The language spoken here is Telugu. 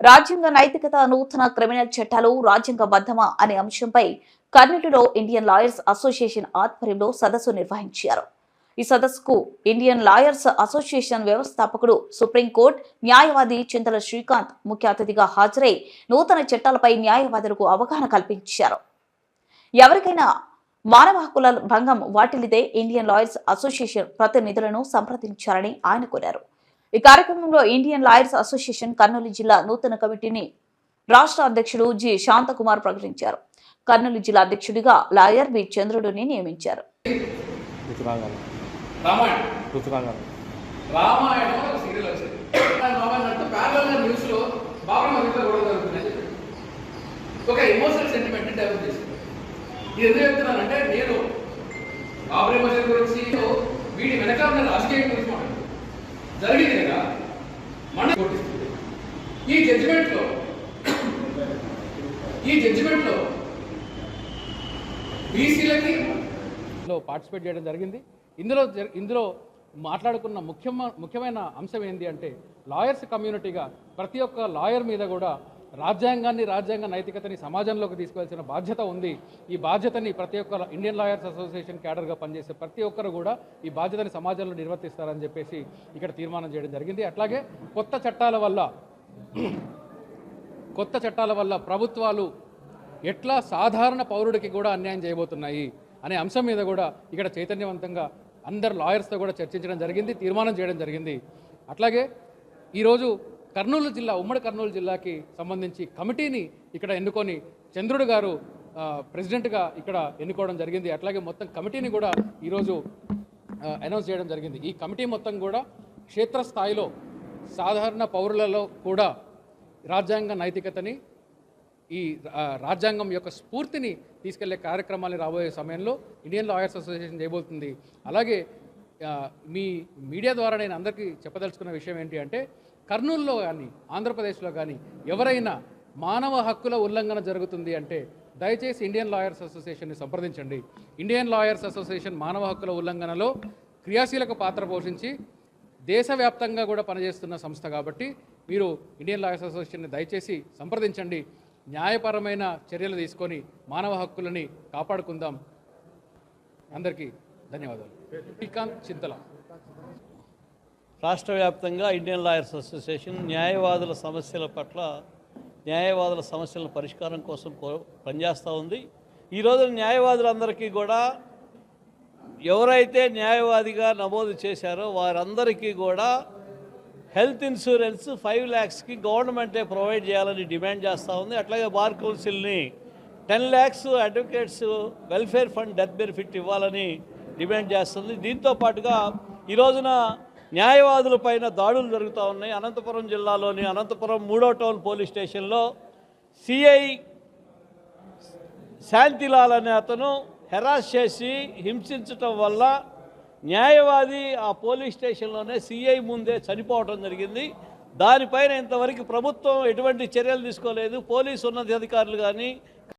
రాజ్యాంగ నైతికత నూతన క్రిమినల్ చట్టాలు రాజ్యాంగబద్ధమా అనే అంశంపై కర్నూలులో ఇండియన్ లాయర్స్ అసోసియేషన్ ఆధ్వర్యంలో సదస్సు నిర్వహించారు. ఈ సదస్సుకు ఇండియన్ లాయర్స్ అసోసియేషన్ వ్యవస్థాపకుడు సుప్రీంకోర్టు న్యాయవాది చింతల శ్రీకాంత్ ముఖ్య అతిథిగా హాజరై నూతన చట్టాలపై న్యాయవాదులకు అవగాహన కల్పించారు. ఎవరికైనా మానవ హక్కుల భంగం వాటిల్లితే ఇండియన్ లాయర్స్ అసోసియేషన్ ప్రతినిధులను సంప్రదించాలని ఆయన కోరారు. ఈ కార్యక్రమంలో ఇండియన్ లాయర్స్ అసోసియేషన్ కర్నూలు జిల్లా నూతన కమిటీని రాష్ట్ర అధ్యక్షుడు జి శాంతకుమార్ ప్రకటించారు. కర్నూలు జిల్లా అధ్యక్షుడిగా లాయర్ బి చంద్రుడిని నియమించారు. ఒక ఎమోషనల్ సెంటిమెంట్ డెవలప్ చేసింది. ఇది ఎందుకు చెప్తున్నానంటే నేను బాబరీ మసీద్ వీడి వెనకాల రాజకీయం గురించి జరిగిందిగా జరిగింది మన కొట్టిస్తుంది ఈ జడ్జిమెంట్లో ఈ జడ్జిమెంట్లో బీసీలకి లో పార్టిసిపేట్ చేయడం జరిగింది. ఇందులో జరి- ఇందులో మాట్లాడుకున్న ముఖ్యమ ముఖ్యమైన అంశం ఏంటి అంటే లాయర్స్ కమ్యూనిటీగా ప్రతి ఒక్క లాయర్ మీద కూడా రాజ్యాంగాన్ని రాజ్యాంగ నైతికతని సమాజంలోకి తీసుకువెళ్సిన బాధ్యత ఉంది. ఈ బాధ్యతని ప్రతి ఒక్క ఇండియన్ లాయర్స్ అసోసియేషన్ క్యాడర్గా పనిచేసే ప్రతి ఒక్కరు కూడా ఈ బాధ్యతని సమాజంలో నిర్వర్తిస్తారని చెప్పేసి ఇక్కడ తీర్మానం చేయడం జరిగింది. అట్లాగే కొత్త చట్టాల వల్ల కొత్త చట్టాల వల్ల ప్రభుత్వాలు ఎట్లా సాధారణ పౌరుడికి కూడా అన్యాయం చేయబోతున్నాయి అనే అంశం మీద కూడా ఇక్కడ చైతన్యవంతంగా అందరు లాయర్స్తో కూడా చర్చించడం జరిగింది తీర్మానం చేయడం జరిగింది. అట్లాగే ఈరోజు కర్నూలు జిల్లా ఉమ్మడి కర్నూలు జిల్లాకి సంబంధించి కమిటీని ఇక్కడ ఎన్నుకొని చంద్రుడు గారు ప్రెసిడెంట్గా ఇక్కడ ఎన్నుకోవడం జరిగింది. అట్లాగే మొత్తం కమిటీని కూడా ఈరోజు అనౌన్స్ చేయడం జరిగింది. ఈ కమిటీ మొత్తం కూడా క్షేత్రస్థాయిలో సాధారణ పౌరులలో కూడా రాజ్యాంగ నైతికతని ఈ రాజ్యాంగం యొక్క స్ఫూర్తిని తీసుకెళ్ళే కార్యక్రమాలు రాబోయే సమయంలో ఇండియన్ లాయర్స్ అసోసియేషన్ చేయబోతుంది. అలాగే మీ మీడియా ద్వారా నేను అందరికీ చెప్పదలుచుకున్న విషయం ఏంటి అంటే కర్నూలులో కానీ ఆంధ్రప్రదేశ్లో కానీ ఎవరైనా మానవ హక్కుల ఉల్లంఘన జరుగుతుంది అంటే దయచేసి ఇండియన్ లాయర్స్ అసోసియేషన్ని సంప్రదించండి. ఇండియన్ లాయర్స్ అసోసియేషన్ మానవ హక్కుల ఉల్లంఘనలో క్రియాశీలక పాత్ర పోషించి దేశవ్యాప్తంగా కూడా పనిచేస్తున్న సంస్థ కాబట్టి మీరు ఇండియన్ లాయర్స్ అసోసియేషన్ని దయచేసి సంప్రదించండి. న్యాయపరమైన చర్యలు తీసుకొని మానవ హక్కులని కాపాడుకుందాం. అందరికీ ధన్యవాదాలు. శ్రీకాంత్ చింతల. రాష్ట్ర వ్యాప్తంగా ఇండియన్ లాయర్స్ అసోసియేషన్ న్యాయవాదుల సమస్యల పట్ల న్యాయవాదుల సమస్యల పరిష్కారం కోసం పనిచేస్తూ ఉంది. ఈరోజు న్యాయవాదులందరికీ కూడా ఎవరైతే న్యాయవాదిగా నమోదు చేశారో వారందరికీ కూడా హెల్త్ ఇన్సూరెన్స్ ఫైవ్ ల్యాక్స్కి గవర్నమెంటే ప్రొవైడ్ చేయాలని డిమాండ్ చేస్తూ ఉంది. అట్లాగే bar కౌన్సిల్ని ten lakhs advocates welfare fund death benefit ఇవ్వాలని డిమాండ్ చేస్తుంది. దీంతో పాటుగా ఈ రోజున న్యాయవాదుల పైన దాడులు జరుగుతూ ఉన్నాయి. అనంతపురం జిల్లాలోని అనంతపురం మూడో టౌన్ పోలీస్ స్టేషన్లో సిఐ శాంతిలాల్ అనే అతను హెరాస్ చేసి హింసించటం వల్ల న్యాయవాది ఆ పోలీస్ స్టేషన్లోనే సిఐ ముందే చనిపోవడం జరిగింది. దానిపైన ఇంతవరకు ప్రభుత్వం ఎటువంటి చర్యలు తీసుకోలేదు. పోలీసు ఉన్నతాధికారులు కానీ